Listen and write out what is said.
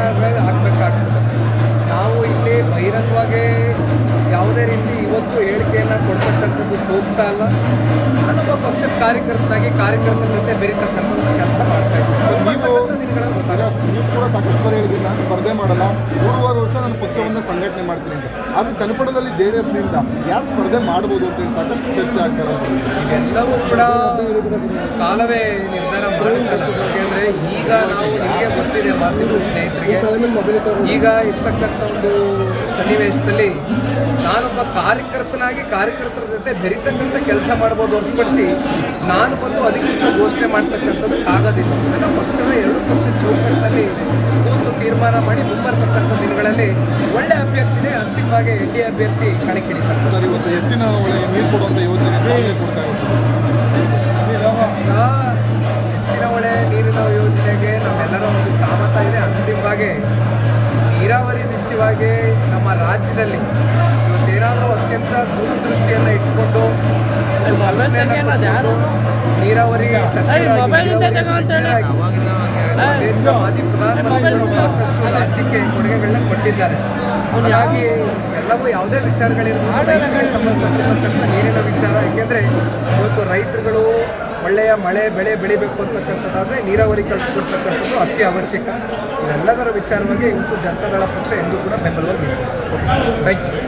ತೀರ್ಮಾನಗಳು ಹಾಕಬೇಕಾಗ್ತದೆ. ನಾವು ಇಲ್ಲಿ ಬಹಿರಂಗವಾಗಿ ಯಾವುದೇ ರೀತಿ ಇವತ್ತು ಹೇಳಿಕೆಯನ್ನು ಕೊಡ್ತಕ್ಕಂಥದ್ದು ಸೂಕ್ತ ಅಲ್ಲ. ನಾನು ಪಕ್ಷದ ಕಾರ್ಯಕರ್ತನಾಗಿ ಕಾರ್ಯಕರ್ತರ ಜೊತೆ ಬೆರೀತಕ್ಕಂಥ ಕೆಲಸ ಮೂರುವರೆ ವರ್ಷ ನಾನು ಪಕ್ಷವನ್ನು ಸಂಘಟನೆ ಮಾಡ್ತೀನಿ ಅಂತ. ಆದರೆ ಚನ್ನಪಟ್ಟಣದಲ್ಲಿ ಜೆ ಡಿ ಎಸ್ನಿಂದ ಯಾರು ಸ್ಪರ್ಧೆ ಮಾಡ್ಬೋದು ಅಂತೇಳಿ ಸಾಕಷ್ಟು ಚರ್ಚೆ ಆಗ್ತಾರೆ ಇವೆಲ್ಲವೂ ಕೂಡ ಕಾಲವೇ ನಿರ್ಧಾರ ಮಾಡುತ್ತಲ್ಲ ಯಾಕೆಂದರೆ ಈಗ ನಾವು ನಿಮಗೆ ಗೊತ್ತಿದೆ ಮಾಧ್ಯಮ ಸ್ನೇಹಿತರಿಗೆ. ಈಗ ಇರ್ತಕ್ಕಂಥ ಒಂದು ಸನ್ನಿವೇಶದಲ್ಲಿ ನಾನೊಬ್ಬ ಕಾರ್ಯಕರ್ತನಾಗಿ ಕಾರ್ಯಕರ್ತರ ಜೊತೆ ಬೆರಿತಕ್ಕಂಥ ಕೆಲಸ ಮಾಡ್ಬೋದು ಹೊರತುಪಡಿಸಿ ನಾನು ಬಂದು ಅಧಿಕೃತ ಘೋಷಣೆ ಮಾಡ್ತಕ್ಕಂಥದ್ದಕ್ಕೆ ಆಗೋದಿಲ್ಲ ಅದನ್ನು ಪಕ್ಷದ ಎರಡು ಪಕ್ಷದ ಚೌಕಟ್ಟಿನಲ್ಲಿ ಕೂತು ತೀರ್ಮಾನ ಮಾಡಿ ಮುಂಬರ್ತಕ್ಕಂಥ ದಿನಗಳಲ್ಲಿ ಒಳ್ಳೆ ಅಭ್ಯರ್ಥಿನೇ ಅಂತಿಮವಾಗಿ ಎನ್ ಡಿ ಅಭ್ಯರ್ಥಿ ಕಣಕ್ಕಿಳಿತಾರೆ. ಇವತ್ತು ಎತ್ತಿನ ನೀರು ಕೊಡುವಂಥ ಯೋಜನೆ ಎತ್ತಿನ ಹೊಳೆ ನೀರಿನ ಯೋಜನೆಗೆ ನಮ್ಮೆಲ್ಲರ ಒಂದು ಸಹಮತ ಇದೆ. ಅಂತಿಮವಾಗಿ ನೀರಾವರಿ ನಮ್ಮ ರಾಜ್ಯದಲ್ಲಿ ಇವತ್ತೇನಾದರೂ ಅತ್ಯಂತ ದೂರದೃಷ್ಟಿಯನ್ನು ಇಟ್ಕೊಂಡು ನೀರಾವರಿ ದೇಶದ ಮಾಜಿ ಪ್ರಧಾನಮಂತ್ರಿಗಳು ಸಾಕಷ್ಟು ರಾಜ್ಯಕ್ಕೆ ಕೊಡುಗೆಗಳನ್ನ ಕೊಟ್ಟಿದ್ದಾರೆ. ಹಾಗಾಗಿ ಎಲ್ಲವೂ ಯಾವುದೇ ವಿಚಾರಗಳಿರ್ಬೋದು ರೈತರಿಗೆ ಸಂಬಂಧಪಟ್ಟಿರ್ತಕ್ಕಂಥ ನೀರಿನ ವಿಚಾರ. ಏಕೆಂದರೆ ಇವತ್ತು ರೈತರುಗಳು ಒಳ್ಳೆಯ ಮಳೆ, ಬೆಳೆ ಬೆಳಿಬೇಕು ಅಂತಕ್ಕಂಥದ್ದಾದರೆ ನೀರಾವರಿ ಕಳಿಸ್ಕೊಡ್ತಕ್ಕಂಥದ್ದು ಅತಿ ಅವಶ್ಯಕ ಇವೆಲ್ಲದರ ವಿಚಾರವಾಗಿ ಇವತ್ತು ಜನತಾದಳ ಪಕ್ಷ ಎಂದೂ ಕೂಡ ಬೆಂಬಲವಾಗಿ ನಿಂತಿದೆ. Thank you